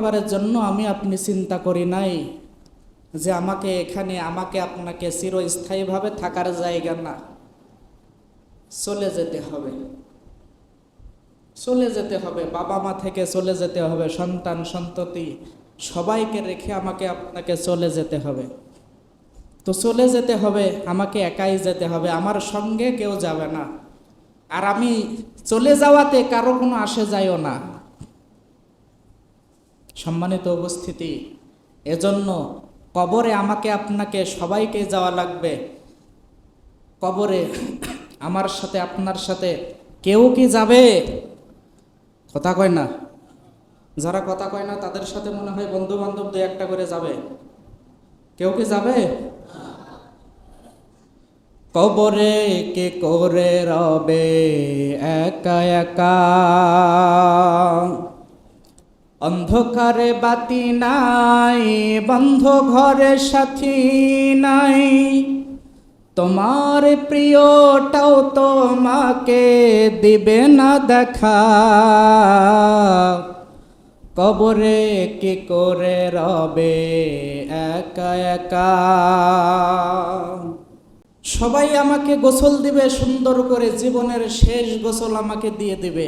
একটাবারের জন্য আমি আপনি চিন্তা করি নাই যে আমাকে এখানে, আমাকে আপনাকে চিরস্থায়ীভাবে থাকার জায়গা না। চলে যেতে হবে। চলে যেতে হবে। বাবা মা থেকে চলে যেতে হবে। সন্তান, সন্ততি সবাইকে রেখে আমাকে আপনাকে চলে যেতে হবে। তো চলে যেতে হবে, আমাকে একাই যেতে হবে। আমার সঙ্গে কেউ যাবে না। আর আমি চলে যাওয়াতে কারও কোনো আসে যায়ও না। সম্মানিত উপস্থিতি, এজন্য কবরে আমাকে আপনাকে সবাইকে যাওয়া লাগবে। কবরে আমার সাথে, আপনার সাথে কেউ কি যাবে? কথা কয় না। যারা কথা কয় না, তাদের সাথে মনে হয় বন্ধু বান্ধব দু একটা করে যাবে। কেউ কি যাবে? কবরে কে করে রবে? একা একা। অন্ধকারে বাতি নাই, বন্ধ ঘরে সাথী নাই। তোমার প্রিয়টাও তোমাকে দিবে না দেখা। কবরে কি করে রবে একা একা? সবাই আমাকে গোসল দিবে, সুন্দর করে জীবনের শেষ গোসল আমাকে দিয়ে দিবে।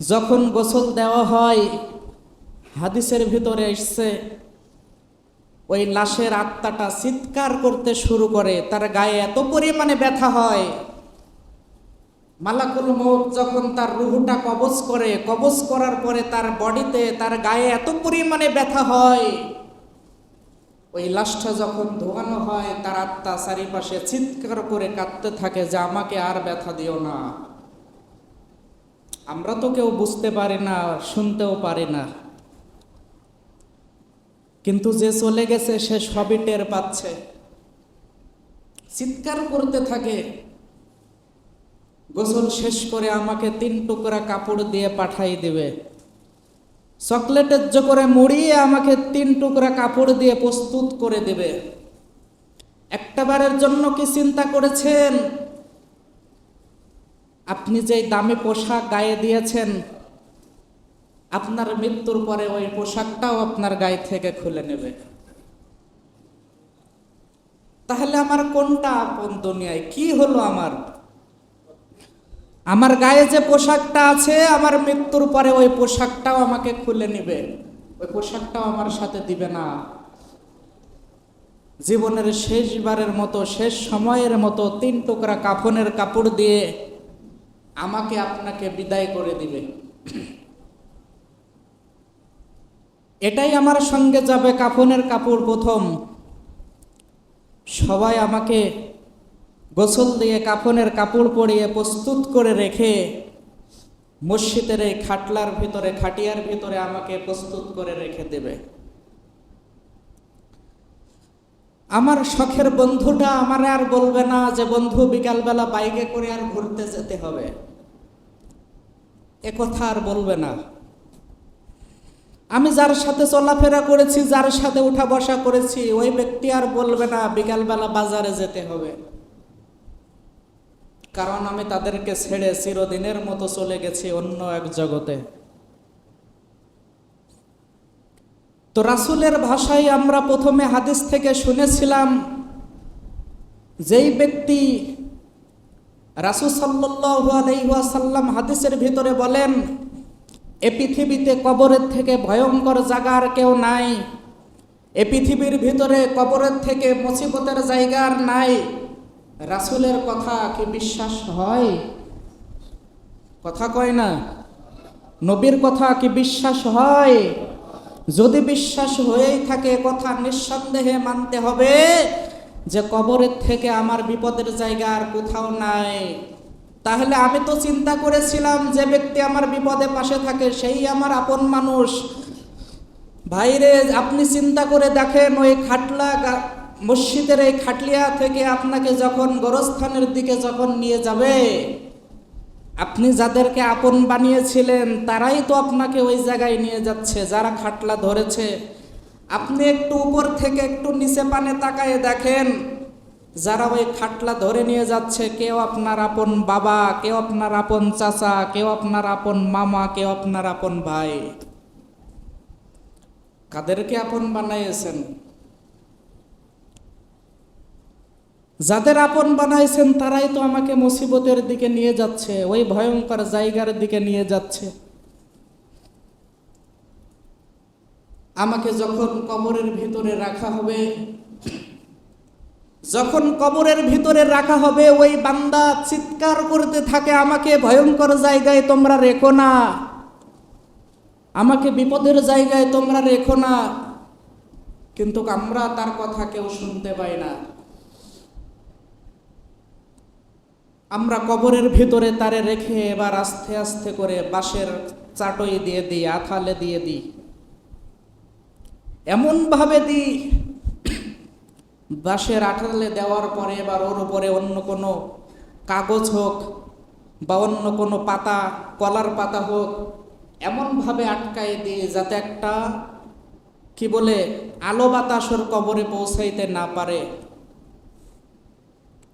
যখন গোসল দেওয়া হয়, হাদিসের ভিতরে এসছে, ওই লাশের আত্মাটা চিৎকার করতে শুরু করে, তার গায়ে এত পরিমাণে ব্যথা হয়। মালাকুল মৌত যখন তার রুহুটা কবজ করে, কবজ করার পরে তার বডিতে তার গায়ে এত পরিমাণে ব্যথা হয়, ওই লাশটা যখন ধোয়ানো হয়, তার আত্মা চারিপাশে চিৎকার করে কাঁদতে থাকে যে আমাকে আর ব্যথা দিও না। আমরা তো কেউ বুঝতে পারি না, শুনতেও পারি না। কিন্তু যে চলে গেছে, সে সবই টের পাচ্ছে। চিৎকার করতে থাকে। গোসল শেষ করে আমাকে তিন টুকরা কাপড় দিয়ে পাঠাই দেবে। চকলেটের জো করে মুড়িয়ে আমাকে তিন টুকরা কাপড় দিয়ে প্রস্তুত করে দেবে। একটাবারের জন্য কি চিন্তা করেছেন? আপনি যে দামি পোশাক গায়ে দিয়েছেন, আপনার মৃত্যুর পরে ওই পোশাকটাও আপনার গায়ে থেকে খুলে নেবে। তাহলে আমার কোনটা আপন দুনিয়ায়? কি হলো আমার? আমার গায়ে যে পোশাকটা আছে, আমার মৃত্যুর পরে ওই পোশাকটাও আমাকে খুলে নেবে। ওই পোশাকটাও আমার সাথে দিবে না। জীবনের শেষবারের মতো, শেষ সময়ের মতো তিন টুকরা কাফনের কাপড় দিয়ে আমাকে আপনাকে বিদায় করে দিবে। এটাই আমার সঙ্গে যাবে কাফনের কাপড় প্রথম। সবাই আমাকে গোসল দিয়ে কাফনের কাপড় পরিয়ে প্রস্তুত করে রেখে মসজিদের এই খাটলার ভিতরে, খাটিয়ার ভিতরে আমাকে প্রস্তুত করে রেখে দেবে। আমার শখের বন্ধুটা আমার আর বলবে না যে, বন্ধু, বিকালবেলা বাইকে করে আর ঘুরতে যেতে হবে। এ কথা আর বলবে না। আমি যার সাথে চলাফেরা করেছি, যার সাথে উঠা বসা করেছি, ওই ব্যক্তি আর বলবে না, বিকালবেলা বাজারে যেতে হবে। কারণ আমি তাদেরকে ছেড়ে চিরদিনের মতো চলে গেছি অন্য এক জগতে। তো রাসুলের ভাষায় আমরা প্রথমে হাদিস থেকে শুনেছিলাম, যেই ব্যক্তি রাসুল আলহাসাল্লাম হাদিসের ভিতরে বলেন, এ পৃথিবীতে কবরের থেকে ভয়ঙ্কর জায়গার কেউ নাই। এ পৃথিবীর ভিতরে কবরের থেকে মুসিবতের জায়গার নাই। রাসুলের কথা কি বিশ্বাস হয়? কথা কয় না। নবীর কথা কি বিশ্বাস হয়? যদি বিশ্বাস হয়েই থাকে কথা নিঃসন্দেহে মানতে হবে। যে কবরের থেকে আমার বিপদের জায়গা আর কোথাও নাই। তাহলে আমি তো চিন্তা করেছিলাম যে ব্যক্তি আমার বিপদে পাশে থাকে, সেই আমার আপন মানুষ। ভাইরে আপনি চিন্তা করে দেখেন, ওই খাটলা মসজিদের এই খাটলিয়া থেকে আপনাকে যখন গোরস্থানের দিকে যখন নিয়ে যাবে, আপনি যাদেরকে আপন বানিয়েছিলেন, তারাই তো আপনাকে ওই জায়গায় নিয়ে যাচ্ছে, যারা খাটলা ধরেছে। আপনি একটু উপর থেকে একটু নিচে পানে তাকায়ে দেখেন। যারা ওই খাটলা ধরে নিয়ে যাচ্ছে, কেউ আপনার আপন বাবা, কেউ আপনার আপন চাচা, কেউ আপনার আপন মামা, কেউ আপনার আপন ভাই। কাদেরকে আপন বানাইয়েছেন যাদের আপন বানাইছেন, তারাই তো আমাকে মুসিবতের দিকে নিয়ে যাচ্ছে, ওই ভয়ঙ্কর জায়গার দিকে নিয়ে যাচ্ছে। আমাকে যখন কবরের ভিতরে রাখা হবে, যখন কবরের ভিতরে রাখা হবে, ওই বান্দা চিৎকার করতে থাকে আমাকে, ভয়ঙ্কর জায়গায় তোমরা রেখো না। আমাকে বিপদের জায়গায় তোমরা রেখো না। কিন্তু আমরা তার কথা কেউ শুনতে পাই না। আমরা কবরের ভিতরে তারে রেখে এবার আস্তে আস্তে করে বাঁশের চাটই দিয়ে দিই, আথালে দিয়ে দিই। এমনভাবে দিই বাঁশের আঠালে দেওয়ার পরে এবার ওর উপরে অন্য কোনো কাগজ হোক বা অন্য কোনো পাতা, কলার পাতা হোক, এমনভাবে আটকায় দিয়ে যাতে একটা, কি বলে, আলো বাতাস ওর কবরে পৌঁছাইতে না পারে।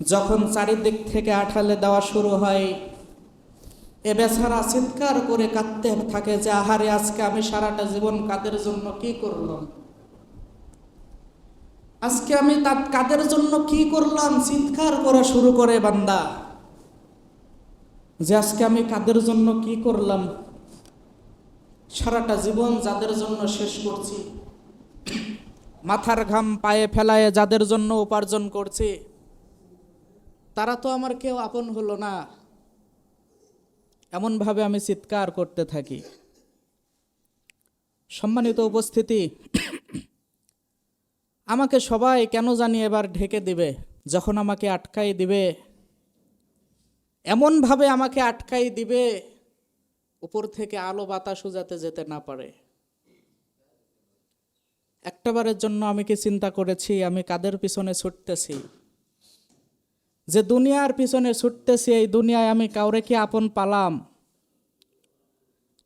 যখন চারিদিক থেকে আঠালে দেওয়া শুরু হয় এ বেচারা চিৎকার করে কাঁদতে থাকে যে, আহারে, আজকে আমি সারাটা জীবন কাদের জন্য কি করলাম? আজকে আমি তার কাদের জন্য কি করলাম? চিৎকার করা শুরু করে বান্দা। যে, আজকে আমি কাদের জন্য কি করলাম? সারাটা জীবন যাদের জন্য শেষ করছি। মাথার ঘাম পায়ে ফেলায় যাদের জন্য উপার্জন করছি। তারা তো আমার কেউ আপন হলো না। এমনভাবে আমি চিৎকার করতে থাকি। সম্মানিত উপস্থিতি, আমাকে সবাই কেন জানি এবার ঢেকে দিবে, যখন আমাকে আটকাই দিবে? এমনভাবে আমাকে আটকাই দিবে, উপর থেকে আলো বাতাসও যাতে যেতে না পারে। একটাবারের জন্য আমি কি চিন্তা করেছি, আমি কাদের পিছনে ছুটতেছি? যে দুনিয়ার পিছনে ছুটতেছি, এই দুনিয়ায় আমি কাউরে কি আপন পালাম?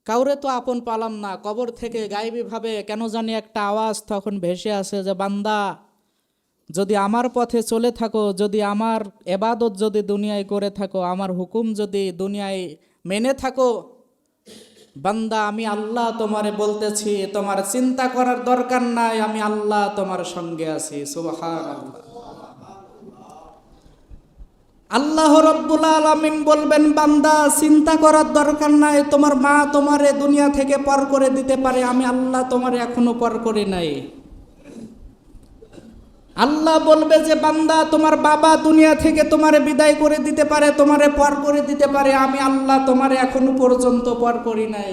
কাউরে তো আপন পালাম না। কবর থেকে গাইবীভাবে কেন জানি একটা আওয়াজ তখন ভেসে আসে যে, বান্দা, যদি আমার পথে চলে থাকো, যদি আমার এবাদত যদি দুনিয়ায় করে থাকো, আমার হুকুম যদি দুনিয়ায় মেনে থাকো, বান্দা, আমি আল্লাহ তোমারে বলতেছি, তোমার চিন্তা করার দরকার নাই, আমি আল্লাহ তোমার সঙ্গে আছি। সুবহান আল্লাহ রব্বুল আলমিন বলবেন, বান্দা, চিন্তা করার দরকার নাই, তোমার মা তোমারে দুনিয়া থেকে পর করে দিতে পারে, আমি আল্লাহ তোমারে এখনও পর করি নাই। আল্লাহ বলবে যে, বান্দা, তোমার বাবা দুনিয়া থেকে তোমারে বিদায় করে দিতে পারে, তোমারে পর করে দিতে পারে, আমি আল্লাহ তোমারে এখনও পর্যন্ত পর করি নাই।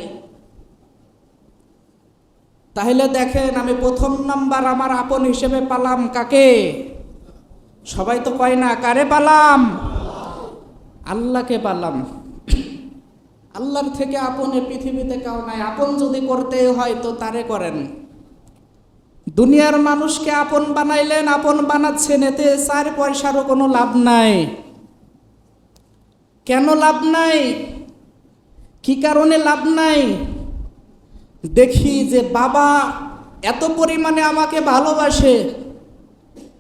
তাহলে দেখেন, আমি প্রথম নাম্বার আমার আপন হিসেবে পালাম কাকে? সবাই তো কয় না, কারে পালাম? আল্লাহকে পালাম আল্লাহর থেকে আপনে পৃথিবীতে কেউ নাই। আপন যদি করতে হয় তো তারে করেন। দুনিয়ার মানুষকে আপন বানাইলেন, আপন বানাচ্ছেন, এতে চার পয়সারও কোনো লাভ নাই। কেন লাভ নাই? কি কারণে লাভ নাই? দেখি যে বাবা এত পরিমাণে আমাকে ভালোবাসে।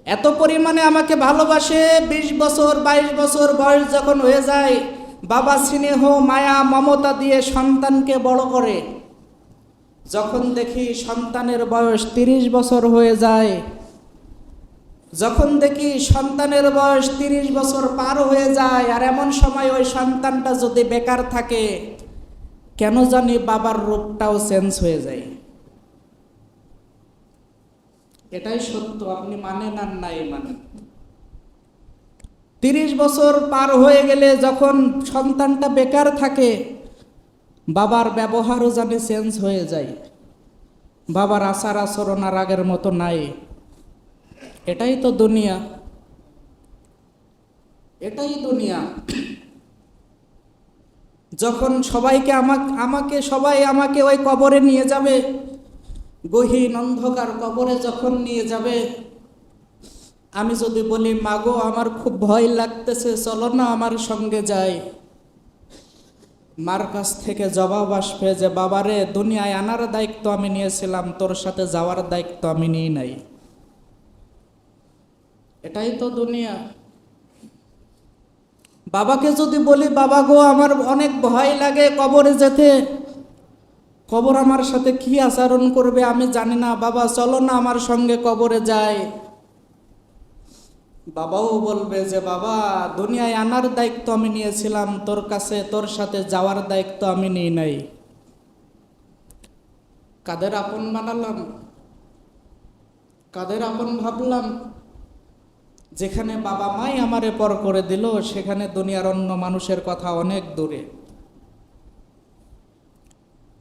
এত পরিমাণে আমাকে ভালোবাসে, বিশ বছর, বাইশ বছর বয়স যখন হয়ে যায়, বাবা স্নেহ, মায়া, মমতা দিয়ে সন্তানকে বড় করে। যখন দেখি সন্তানের বয়স তিরিশ বছর হয়ে যায়, যখন দেখি সন্তানের বয়স তিরিশ বছর পার হয়ে যায়, আর এমন সময় ওই সন্তানটা যদি বেকার থাকে, কেন জানি বাবার রূপটাও চেঞ্জ হয়ে যায়। এটাই সত্য, আপনি মানেন আর নাই মানেন। তিরিশ বছর পার হয়ে গেলে যখন সন্তানটা বেকার থাকে, বাবার ব্যবহারও জানি চেঞ্জ হয়ে যায়। বাবার আচার আচরণ আর আগের মতো নাই। এটাই তো দুনিয়া। এটাই দুনিয়া। যখন সবাইকে আমাকে আমাকে, সবাই আমাকে ওই কবরে নিয়ে যাবে গহীন অন্ধকার কবরে যখন নিয়ে যাবে, আমি যদি বলি, মাগো, আমার খুব ভয় লাগতেছে, চলো না আমার সঙ্গে যাই। মার কাছ থেকে জবাব আসবে যে, বাবারে, দুনিয়ায় আনার দায়িত্ব আমি নিয়েছিলাম, তোর সাথে যাওয়ার দায়িত্ব আমি নিই নাই। এটাই তো দুনিয়া। বাবাকে যদি বলি, বাবা গো, আমার অনেক ভয় লাগে কবরে যেতে। কবর আমার সাথে কি আচরণ করবে আমি জানি না। বাবা, চলো না আমার সঙ্গে কবরে যায় বাবাও বলবে যে, বাবা, দুনিয়ায় আনার দায়িত্ব আমি নিয়েছিলাম। তোর কাছে, তোর সাথে যাওয়ার দায়িত্ব আমি নিই নাই। কাদের আপন বানালাম? কাদের আপন ভাবলাম? যেখানে বাবা মাই আমারে পর করে দিল, সেখানে দুনিয়ার অন্য মানুষের কথা অনেক দূরে।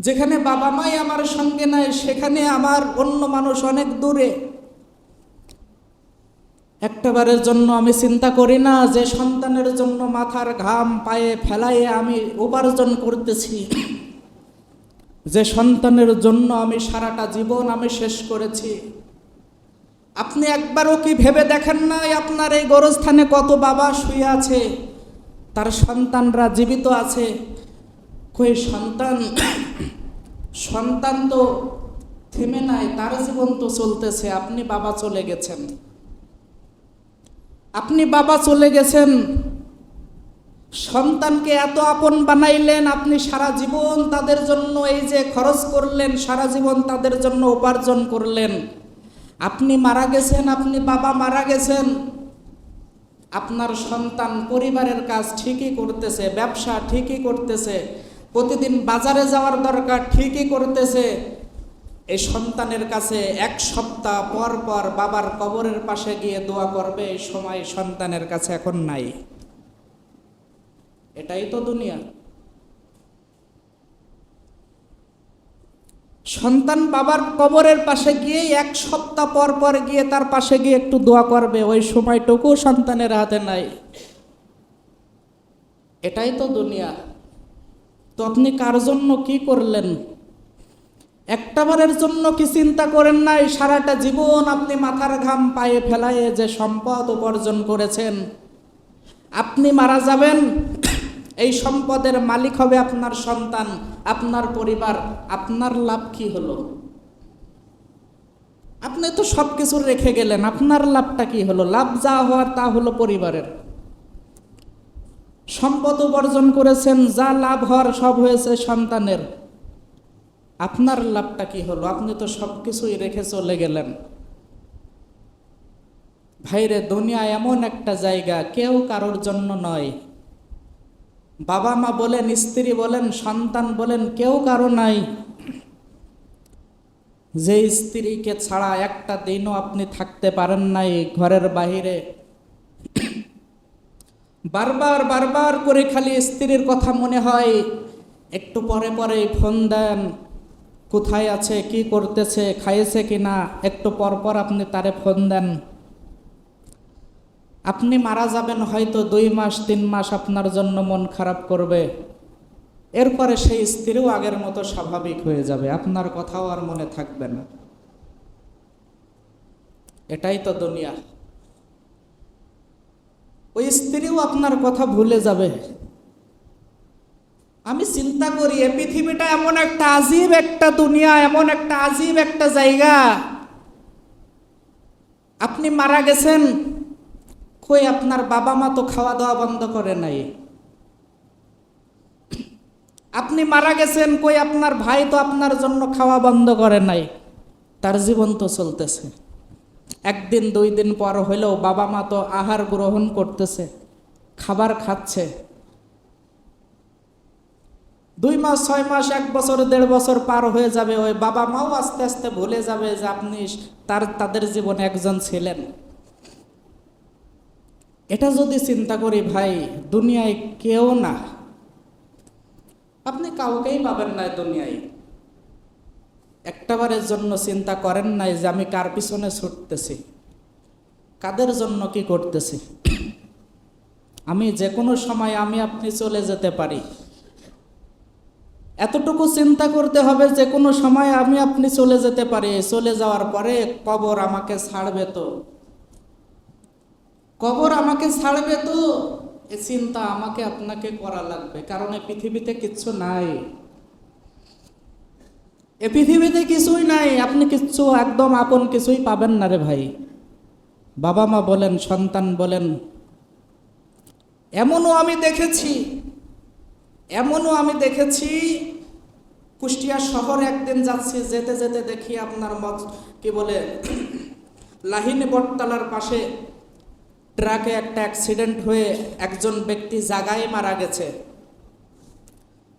যেখানে বাবা মাই আমার সঙ্গে নাই, সেখানে আমার অন্য মানুষ অনেক দূরে। একটাবারের জন্য আমি চিন্তা করি না যে সন্তানের জন্য মাথার ঘাম পায়ে ফেলাইয়ে আমি উপার্জন করতেছি। যে সন্তানের জন্য আমি সারাটা জীবন আমি শেষ করেছি। আপনি একবারও কি ভেবে দেখেন নাই আপনার এই গোরস্থানে কত বাবা শুয়ে আছে? তার সন্তানরা জীবিত আছে। কই সন্তান সন্তান তো থেমে নাই, তার জীবন তো চলতেছে, আপনি বাবা চলে গেছেন। আপনি বাবা চলে গেছেন, সন্তানকে এত আপন বানাইলেন, আপনি সারা জীবন তাদের জন্য এই যে খরচ করলেন, সারা জীবন তাদের জন্য উপার্জন করলেন। আপনি মারা গেছেন, আপনি বাবা মারা গেছেন। আপনার সন্তান পরিবারের কাজ ঠিকই করতেছে, ব্যবসা ঠিকই করতেছে প্রতিদিন বাজারে যাওয়ার দরকার, ঠিকই করতেছে। এই সন্তানের কাছে এক সপ্তাহ পর পর বাবার কবরের পাশে গিয়ে দোয়া করবে, এই সময় সন্তানের কাছে এখন নাই। এটাই তো দুনিয়া। সন্তান বাবার কবরের পাশে গিয়ে এক সপ্তাহ পর পর গিয়ে তার পাশে গিয়ে একটু দোয়া করবে, ওই সময়টুকু সন্তানের হাতে নাই। এটাই তো দুনিয়া। তো আপনি কার জন্য কি করলেন? একটাবারের জন্য কি চিন্তা করেন নাই? সারাটা জীবন আপনি মাথার ঘাম পায়ে ফেলায়ে যে সম্পদ উপার্জন করেছেন, আপনি মারা যাবেন। এই সম্পদের মালিক হবে আপনার সন্তান, আপনার পরিবার, আপনার লাভ কি হলো? আপনি তো সব কিছু রেখে গেলেন, আপনার লাভটা কি হলো? লাভ যা হওয়ার তা হলো পরিবারের। সম্পদ উপার্জন করেছেন, যা লাভ হওয়ার সব হয়েছে সন্তানের। আপনার লাভটা কি হলো? আপনি তো সব কিছুই রেখে চলে গেলেন। ভাইরে, দুনিয়া এমন একটা জায়গা, কেউ কারোর জন্য নয়। বাবা মা বলেন, স্ত্রী বলেন, সন্তান বলেন, কেউ কারও নাই। যে স্ত্রীকে ছাড়া একটা দিনও আপনি থাকতে পারেন নাই ঘরের বাহিরে। বারবার বারবার করে খালি স্ত্রীর কথা মনে হয়। একটু পরে পরে ফোন দেন, কোথায় আছে, কি করতেছে খাইয়েছে কি না, একটু পর পর আপনি তারে ফোন দেন। আপনি মারা যাবেন হয়তো দুই মাস, তিন মাস আপনার জন্য মন খারাপ করবে। এরপরে সেই স্ত্রীও আগের মতো স্বাভাবিক হয়ে যাবে, আপনার কথাও আর মনে থাকবে না। এটাই তো দুনিয়া। ওই স্ত্রীও আপনার কথা ভুলে যাবে। আমি চিন্তা করি, এ পৃথিবীটা এমন একটা আজীব একটা দুনিয়া, এমন একটা আজীব একটা জায়গা। আপনি মারা গেছেন, কই আপনার বাবা মা তো খাওয়া দাওয়া বন্ধ করে নাই। আপনি মারা গেছেন, কই আপনার ভাই তো আপনার জন্য খাওয়া বন্ধ করে নাই। তার জীবন তো চলতেছে। একদিন, দুই দিন পর হইলেও বাবা মা তো আহার গ্রহণ করতেছে, খাবার খাচ্ছে। দুই মাস, ছয় মাস, এক বছর, দেড় বছর পার হয়ে যাবে, ওই বাবা মাও আস্তে আস্তে ভুলে যাবে যে আপনি তার, তাদের জীবনে একজন ছিলেন। এটা যদি চিন্তা করি ভাই, দুনিয়ায় কেউ না। আপনি কাউকেই পাবেন না দুনিয়ায়। একটাবারের জন্য চিন্তা করেন নাই যে আমি কার পিছনে ছুটতেছি। কাদের জন্য কি করতেছি? আমি যে কোনো সময় আমি আপনি চলে যেতে পারি। এতটুকু চিন্তা করতে হবে যে কোনো সময় আমি আপনি চলে যেতে পারি। চলে যাওয়ার পরে কবর আমাকে ছাড়বে তো। কবর আমাকে ছাড়বে তো। এ চিন্তা আমাকে আপনাকে করা লাগবে। কারণ এই পৃথিবীতে কিচ্ছু নাই। এ পৃথিবীতে কিছুই নাই, আপনি কিচ্ছু, একদম আপন কিছুই পাবেন না রে ভাই। বাবা মা বলেন, সন্তান বলেন, এমনও আমি দেখেছি, এমনও আমি দেখেছি, কুষ্টিয়া শহর একদিন যাচ্ছি, যেতে যেতে দেখি আপনার মত, কি বলে, লাহিনী বটতলার পাশে ট্রাকে একটা অ্যাক্সিডেন্ট হয়ে একজন ব্যক্তি জাগায় মারা গেছে।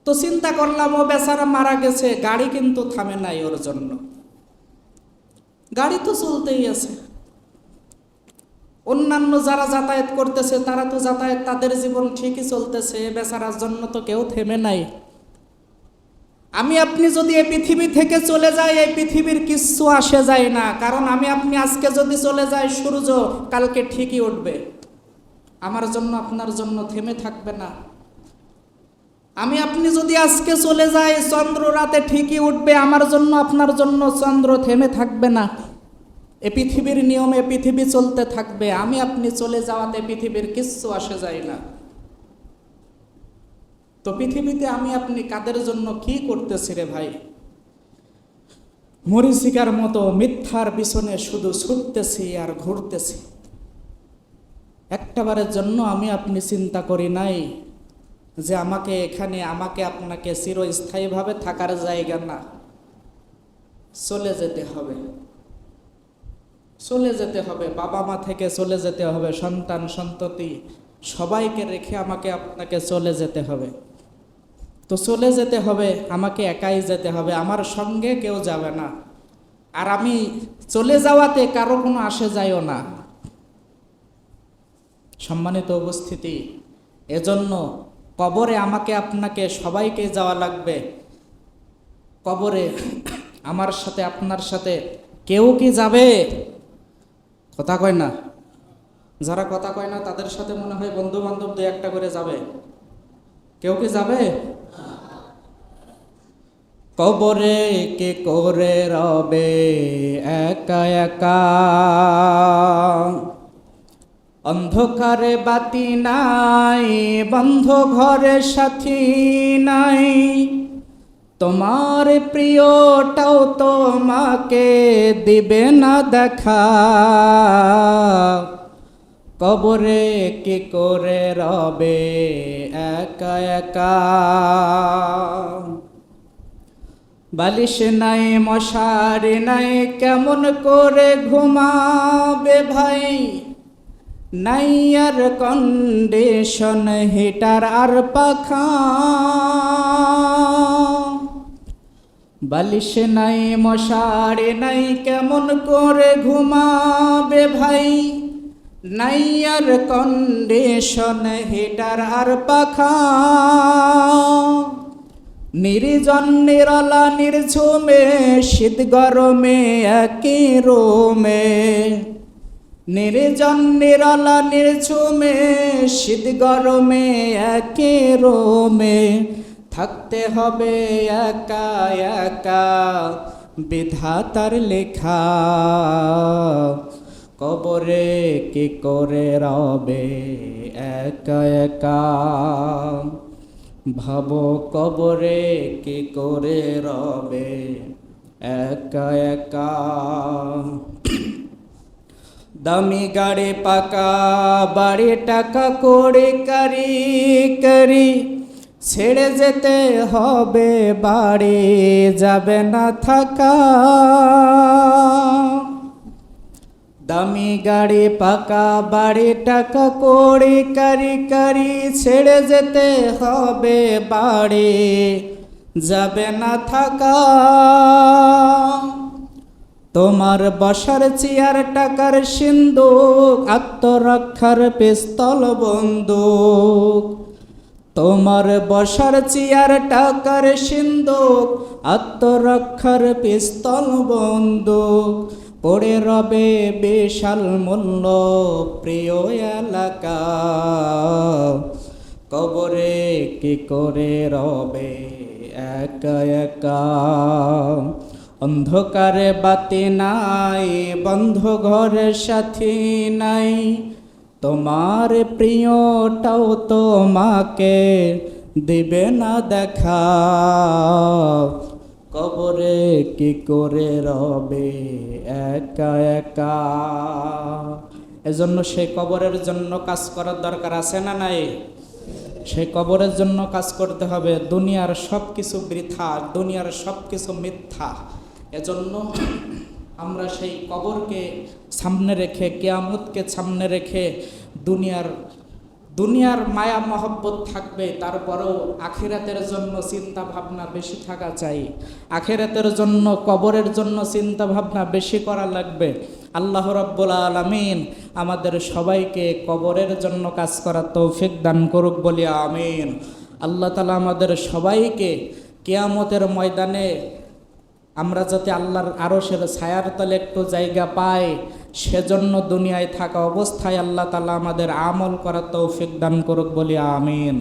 তো চিন্তা করলাম, ও বেচারা মারা গেছে, গাড়ি কিন্তু থামে নাই ওর জন্য। গাড়ি তো চলতেই আছে। অন্যান্য যারা যাতায়াত করতেছে, তারা তো যাতায়াত তাদের জীবন ঠিকই চলতেছে, বেচারার জন্য তো কেউ থেমে নাই। আমি আপনি যদি এই পৃথিবী থেকে চলে যাই, এই পৃথিবীর কিচ্ছু আসে যায় না। কারণ আমি আপনি আজকে যদি চলে যাই, সূর্য কালকে ঠিকই উঠবে। আমার জন্য, আপনার জন্য থেমে থাকবে না। আমি আপনি যদি আজকে চলে যাই, চন্দ্র রাতে ঠিকই উঠবে, আমার জন্য, আপনার জন্য চন্দ্র থেমে থাকবে না। এ পৃথিবীর নিয়মে পৃথিবী চলতে থাকবে। আমি আপনি চলে যাওয়াতে পৃথিবীর কিচ্ছু আসে যায় না। তো পৃথিবীতে আমি আপনি কাদের জন্য কি করতেছি রে ভাই? মরিচিকার মতো মিথ্যার পিছনে শুধু ছুটতেছি আর ঘুরতেছি। একটাবারের জন্য আমি আপনি চিন্তা করি নাই যে আমাকে এখানে, আমাকে আপনাকে চিরস্থায়ীভাবে থাকার জায়গা না। চলে যেতে হবে। চলে যেতে হবে। বাবা মা থেকে চলে যেতে হবে। সন্তান, সন্ততি সবাইকে রেখে আমাকে আপনাকে চলে যেতে হবে। তো চলে যেতে হবে, আমাকে একাই যেতে হবে। আমার সঙ্গে কেউ যাবে না। আর আমি চলে যাওয়াতে কারও কোনো আসে যায়ও না। সম্মানিত উপস্থিতি, এজন্য কবরে আমাকে আপনাকে সবাইকে যাওয়া লাগবে। কবরে আমার সাথে, আপনার সাথে কেউ কি যাবে? কথা কয় না। যারা কথা কয় না, তাদের সাথে মনে হয় বন্ধু বান্ধব দু একটা করে যাবে। কেউ কি যাবে? কবরে কে করে রবে? একা একা। অন্ধকারে বাতি নাই, বন্ধ ঘরে সাথী নাই। তোমার প্রিয়টাও তোমাকে দিবে না দেখা। কবরে কি করে রবে একা একা? বালিশ নাই, মশারি নাই, কেমন করে ঘুমাবে ভাই? নাই আর কন্ডিশন হিটার আর পাখা। বালিশ নাই, মশারি নাই, কেমন করে ঘুমাবে ভাই? নাই আর কন্ডিশন হিটার আর পাখা। নির্জন, নিরলা, নির্ঝুমে, শীত গরমে, একই রোমে। নির্জন নিরলা নির্ঝুমে, শীত গরমে একই রোমে। থাকতে হবে একা একা, বিধাতার লেখা। কবরে কি করে রবে একা একা? ভাব কবরে কি করে রবে একা একা? দামি গাড়ি পাকা, বাড়ি টাকা করে কারি কারি। ছেড়ে যেতে হবে, বাড়ি যাবে না থাকা। দামি গাড়ি পাকা, বাড়ি টাকা করে কারি কারি। ছেড়ে যেতে হবে, বাড়ি যাবে না থাকা। তোমার বসার চেয়ার টাকার সিন্দুক, আত্মরক্ষার পিস্তল বন্দুক। তোমার বসার চেয়ার টাকার সিন্দুক, আত্মরক্ষার পিস্তল বন্দুক। পড়ে রবে বিশাল মূল্য প্রিয় এলাকা। কবরে কি করে রবে একা একা? অন্ধকারে বাতি নাই বন্ধ ঘরের সাথী নাই। তোমার প্রিয়টাও তোমাকে দিবে না দেখা। কবরে কি করে রবে একা একা? এজন্য সেই কবরের জন্য কাজ করার দরকার আছে না নাই? সেই কবরের জন্য কাজ করতে হবে। দুনিয়ার সব কিছু বৃথা, দুনিয়ার সব কিছু মিথ্যা। এজন্য আমরা সেই কবরকে সামনে রেখে, কেয়ামতকে সামনে রেখে দুনিয়ার দুনিয়ার মায়া, মহব্বত থাকবে। তারপরেও আখেরাতের জন্য চিন্তা ভাবনা বেশি থাকা চাই। আখেরাতের জন্য, কবরের জন্য চিন্তা ভাবনা বেশি করা লাগবে। আল্লাহ রব্বুল আলমিন আমাদের সবাইকে কবরের জন্য কাজ করার তৌফিক দান করুক বলি আমিন। আল্লাহ তালা আমাদের সবাইকে কেয়ামতের ময়দানে আমরা যাতে আল্লাহর আরশের ছায়ার তলে একটু জায়গা পাই, সেজন্য দুনিয়ায় থাকা অবস্থায় আল্লাহ তালা আমাদের আমল করার তৌফিক দান করুক বলি আমিন।